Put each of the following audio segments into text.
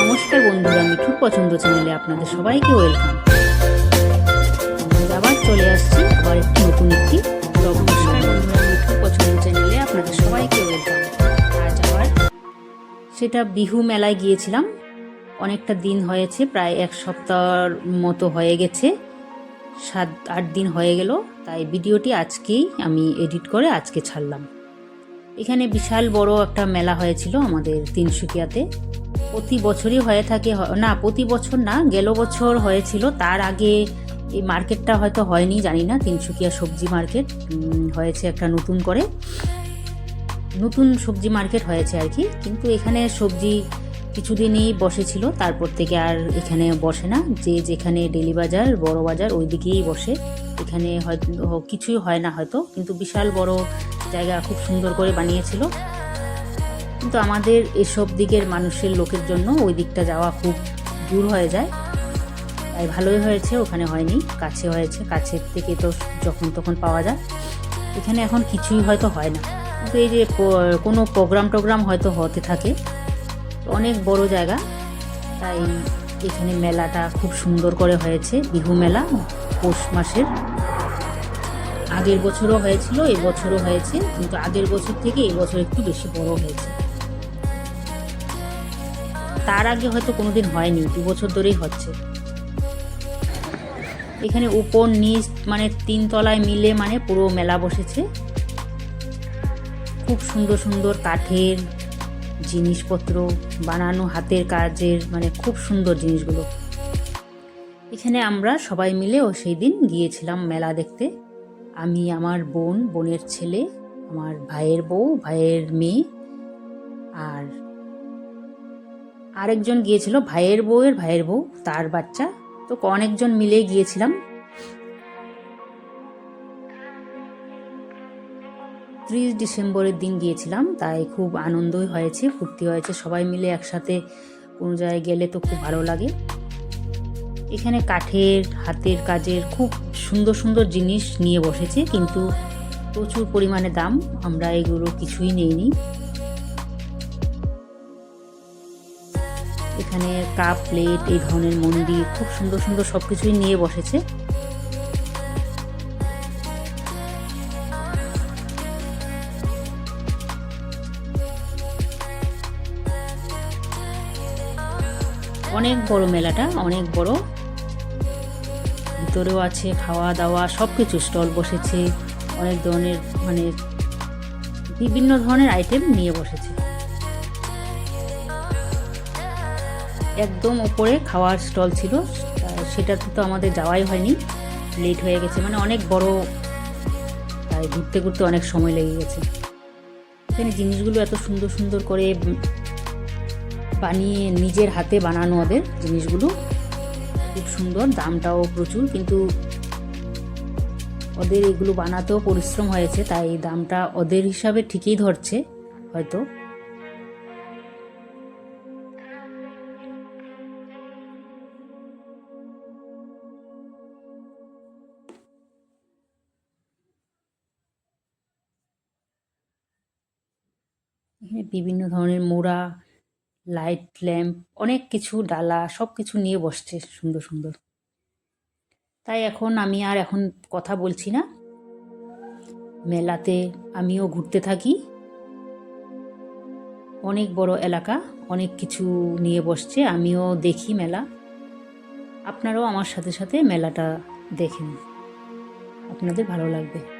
নমস্কার বন্ধুরা মিঠুর পছন্দ চ্যানেলে আপনাদের সবাইকে ওয়েলকাম আবার চলে আসছি আবার একটি নতুন একটি মিঠুর পছন্দ চ্যানেলে আপনাদের সবাইকে ওয়েলকাম আজ সেটা বিহু মেলায় গিয়েছিলাম। অনেকটা দিন হয়েছে, প্রায় এক সপ্তাহর মতো হয়ে গেছে। সাত আট দিন হয়ে গেল, তাই ভিডিওটি আজকেই আমি এডিট করে আজকে ছাড়লাম। এখানে বিশাল বড় একটা মেলা হয়েছিল আমাদের তিনসুকিয়াতে। প্রতি বছরই হয়ে থাকে না, প্রতি বছর না, গেল বছর হয়েছিল। তার আগে এই মার্কেটটা হয়তো হয়নি, জানি না, তিনসুকিয়া সবজি মার্কেট হয়েছে একটা নতুন করে। নতুন সবজি মার্কেট হয়েছে আর কি, কিন্তু এখানে সবজি কিছুদিনই বসেছিল, তারপর থেকে আর এখানে বসে না। যে যেখানে ডেলি বাজার, বড় বাজার ওই দিকেই বসে। এখানে হয়তো কিছুই হয় না হয়তো, কিন্তু বিশাল বড় জায়গা খুব সুন্দর করে বানিয়েছিল। কিন্তু আমাদের এসব দিকের মানুষের লোকের জন্য ওই দিকটা যাওয়া খুব দূর হয়ে যায়। তাই ভালোই হয়েছে, ওখানে হয়নি, কাছে হয়েছে, কাছের থেকে তো যখন তখন পাওয়া যায়। এখানে এখন কিছুই হয়তো হয় না। কিন্তু এই যে কোনো প্রোগ্রাম টোগ্রাম হয়তো হতে থাকে। অনেক বড় জায়গা, তাই এখানে মেলাটা খুব সুন্দর করে হয়েছে। বিহু মেলা, পৌষ মাসের। আগের বছরও হয়েছিল, এই বছরও হয়েছে, কিন্তু আগের বছর থেকে এই বছর একটু বেশি বড় হয়েছে। তার আগে হয়তো কোনোদিন হয়নি, দু বছর ধরেই হচ্ছে। এখানে উপর, নিচ মানে তিন তলায় মিলে মানে পুরো মেলা বসেছে। খুব সুন্দর সুন্দর কাঠের জিনিসপত্র, বানানো হাতের কাজের মানে খুব সুন্দর জিনিসগুলো। এখানে আমরা সবাই মিলে ও সেই দিন গিয়েছিলাম মেলা দেখতে। আমি আমার বোন, বোনের ছেলে, আমার ভাইয়ের বউ, ভাইয়ের মেয়ে আর আরেকজন গিয়েছিল, ভাইয়ের বউয়ের ভাইয়ের বউ, তার বাচ্চা। তো অনেকজন মিলে গিয়েছিলাম। ত্রিশ ডিসেম্বরের দিন গিয়েছিলাম, তাই খুব আনন্দই হয়েছে, ফুর্তি হয়েছে, সবাই মিলে একসাথে কোনো জায়গায় গেলে তো খুব ভালো লাগে। এখানে কাঠের, হাতের কাজের খুব সুন্দর সুন্দর জিনিস নিয়ে বসেছে, কিন্তু প্রচুর পরিমাণে দাম, আমরা এগুলো কিছুই নেইনি। এখানে কাপ, প্লেট, এই ধরনের মন্দির, খুব সুন্দর সুন্দর সব কিছুই নিয়ে বসেছে। অনেক বড় মেলাটা, অনেক বড়। ভিতরেও আছে খাওয়া দাওয়া সব কিছু স্টল বসেছে, অনেক ধরনের মানে বিভিন্ন ধরনের আইটেম নিয়ে বসেছে। একদম ওপরে খাওয়ার স্টল ছিল সেটাতে তো আমাদের যাওয়াই হয়নি লেট হয়ে গেছে মানে অনেক বড় তাই ঘুরতে ঘুরতে অনেক সময় লেগে গেছে। এখানে জিনিসগুলো এত সুন্দর সুন্দর করে বানিয়ে নিজের হাতে বানানো ওদের জিনিসগুলো। সুন্দর, দামটাও প্রচুর, কিন্তু ওদের এগুলো বানাতেও পরিশ্রম হয়েছে, তাই দামটা ওদের হিসাবে ঠিকই ধরছে, হয়তো। বিভিন্ন ধরনের মোড়া লাইট ল্যাম্প, অনেক কিছু, ডালা সব কিছু নিয়ে বসছে সুন্দর সুন্দর। তাই এখন আমি আর এখন কথা বলছি না। মেলাতে আমিও ঘুরতে থাকি। অনেক বড় এলাকা, অনেক কিছু নিয়ে বসছে, আমিও দেখি মেলা। আপনারাও আমার সাথে সাথে মেলাটা দেখেন। আপনাদের ভালো লাগবে।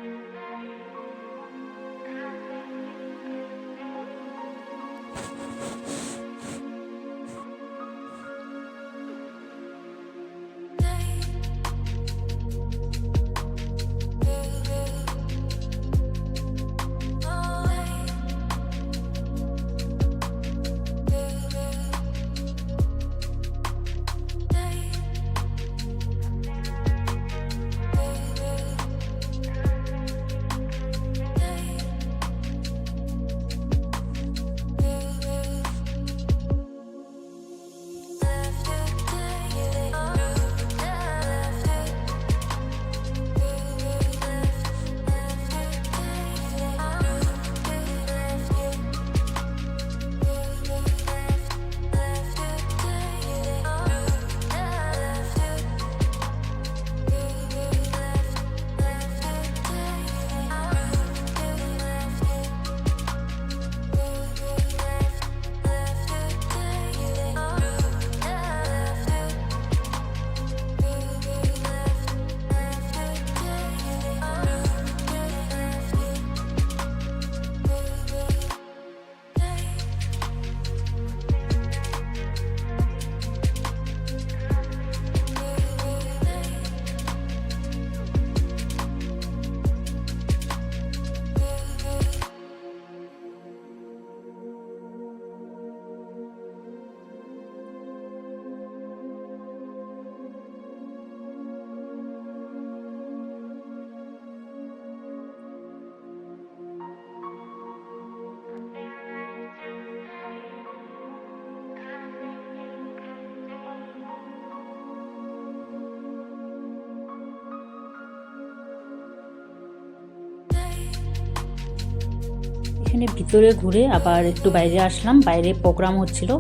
এখানে ভিতরে ঘুরে আবার একটু বাইরে আসলাম। বাইরে প্রোগ্রাম হচ্ছিল।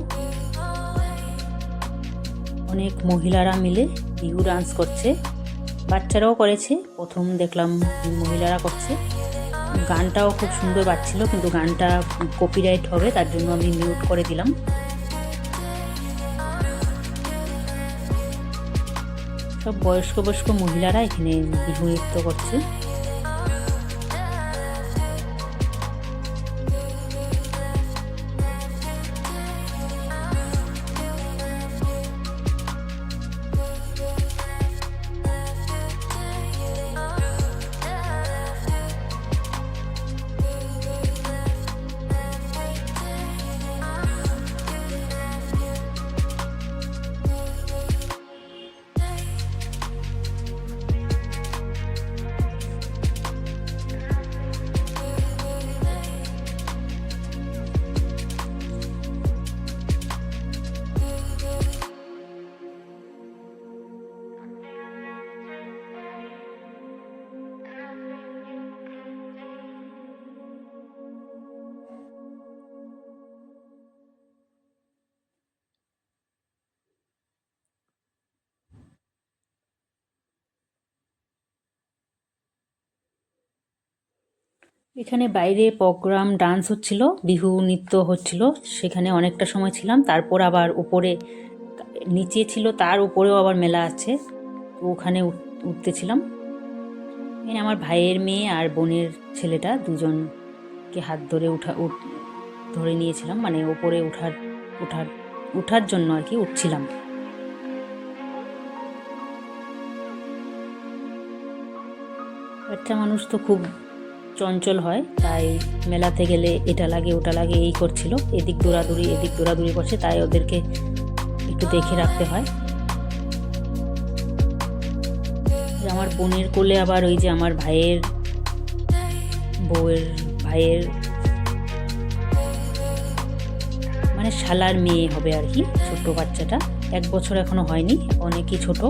অনেক মহিলারা মিলে বিহু ডান্স করছে। বাচ্চারাও করেছে। প্রথম দেখলাম মহিলারা করছে। গানটাও খুব সুন্দর বাজছিল, কিন্তু গানটা কপিরাইট হবে, তার জন্য আমি মিউট করে দিলাম। সব বয়স্ক বয়স্ক মহিলারা এখানে বিহু নৃত্য করছে। এখানে বাইরে প্রোগ্রাম ডান্স হচ্ছিল, বিহু নৃত্য হচ্ছিল, সেখানে অনেকটা সময় ছিলাম। তারপর আবার উপরে, নিচে ছিল, তার উপরেও আবার মেলা আছে, তো ওখানে উঠ- উঠতেছিলাম। এখানে আমার ভাইয়ের মেয়ে আর বোনের ছেলেটা দুজনকে হাত ধরে উঠা ধরে নিয়েছিলাম। মানে ওপরে উঠার উঠার উঠার জন্য আর কি উঠছিলাম। বাচ্চা মানুষ তো খুব চঞ্চল হয়, তাই মেলাতে গেলে এটা লাগে, ওটা লাগে, এই করছিল। এদিক দৌড়াদৌড়ি এদিক দৌড়াদৌড়ি করছে, তাই ওদেরকে একটু দেখে রাখতে হয়। আমার বোনের কোলে আবার ওই যে আমার ভাইয়ের বউয়ের ভাইয়ের মানে শালার মেয়ে হবে আর কি ছোট বাচ্চাটা। এক বছর এখনও হয়নি, অনেকই ছোট।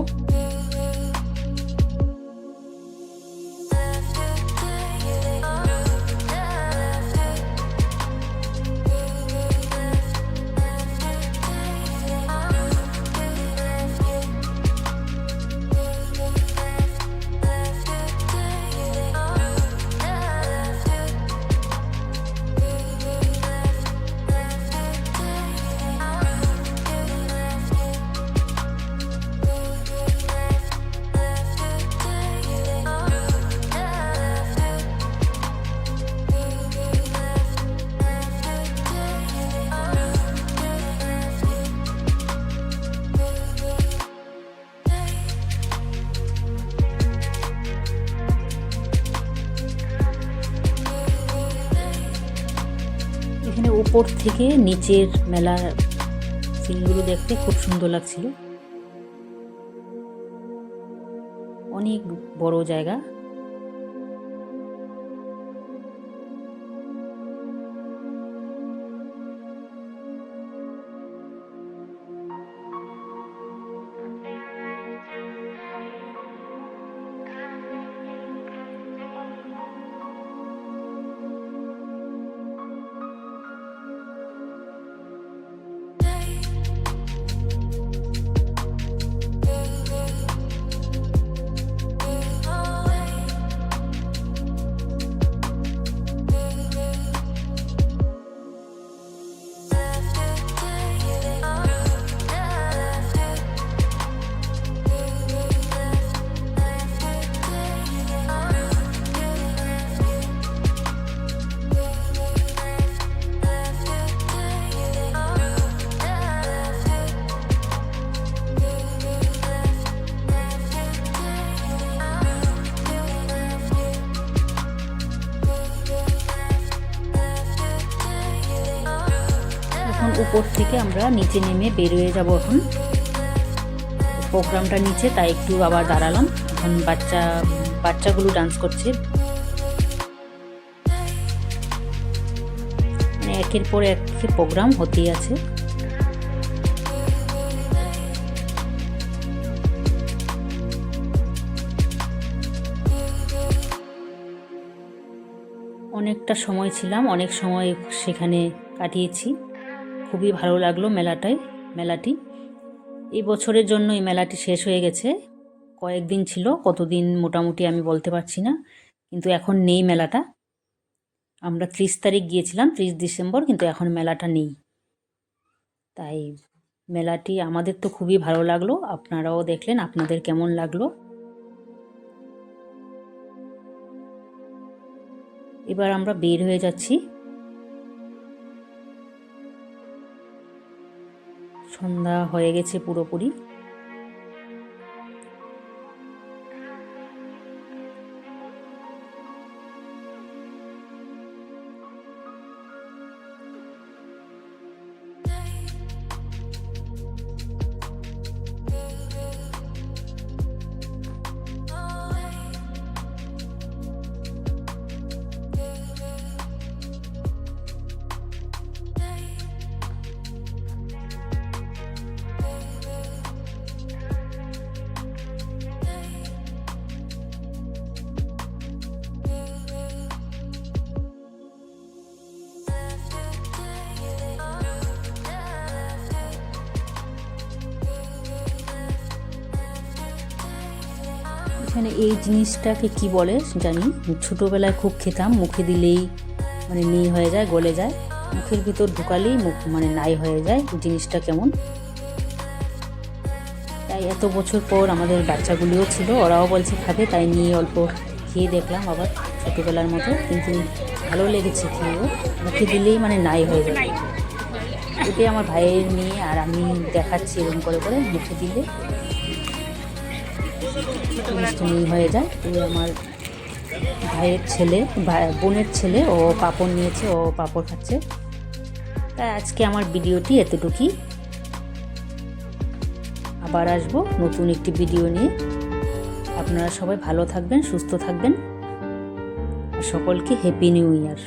উপর থেকে নিচের মেলার সিনগুলো দেখতে খুব সুন্দর লাগছিল। অনেক বড় জায়গা। উপর থেকে আমরা নিচে নেমে বেরোয়ে যাব এখন। প্রোগ্রামটা নিচে, তাই একটু আবার দাঁড়ালাম। এখন বাচ্চা, বাচ্চাগুলো ডান্স করছে। মানে একের পর এক প্রোগ্রাম হতেই আছে। অনেকটা সময় ছিলাম, অনেক সময় সেখানে কাটিয়েছি। খুবই ভালো লাগল মেলাটায়, মেলাটি। এই বছরের জন্য এই মেলাটি শেষ হয়ে গেছে। কয়েকদিন ছিল, কতদিন মোটামুটি আমি বলতে পারছি না, কিন্তু এখন নেই মেলাটা। আমরা ত্রিশ তারিখ গিয়েছিলাম, ত্রিশ ডিসেম্বর, কিন্তু এখন মেলাটা নেই। তাই মেলাটি আমাদের তো খুবই ভালো লাগল, আপনারাও দেখলেন, আপনাদের কেমন লাগল। এবার আমরা বের হয়ে যাচ্ছি। সন্ধ্যা হয়ে গেছে পুরোপুরি। এখানে এই জিনিসটাকে কি বলে জানি ছোটোবেলায় খুব খেতাম, মুখে দিলেই মানে নি হয়ে যায়, গলে যায়। মুখের ভিতর ঢুকালেই মুখ মানে নাই হয়ে যায় জিনিসটা কেমন? তাই এত বছর পর আমাদের বাচ্চাগুলিও ছিল, ওরাও বলছে খাবে, তাই নিয়ে অল্প খেয়ে দেখলাম আবার ছোটোবেলার মতো, কিন্তু ভালো লেগেছে খেয়েও। মুখে দিলেই মানে নাই হয়ে যায়। এতে আমার ভাইয়ের মেয়ে আর আমি দেখাচ্ছি এরকম করে করে, মুখে দিলে জিনিসটা হয়ে যায়। তো আমার ভাইয়ের ছেলে বোনের ছেলে, ও পাপড় নিয়েছে, ও পাপড় খাচ্ছে। তাই আজকে আমার ভিডিওটি এতটুকুই। আবার আসব নতুন একটি ভিডিও নিয়ে। আপনারা সবাই ভালো থাকবেন, সুস্থ থাকবেন। সকলকে হ্যাপি নিউ ইয়ার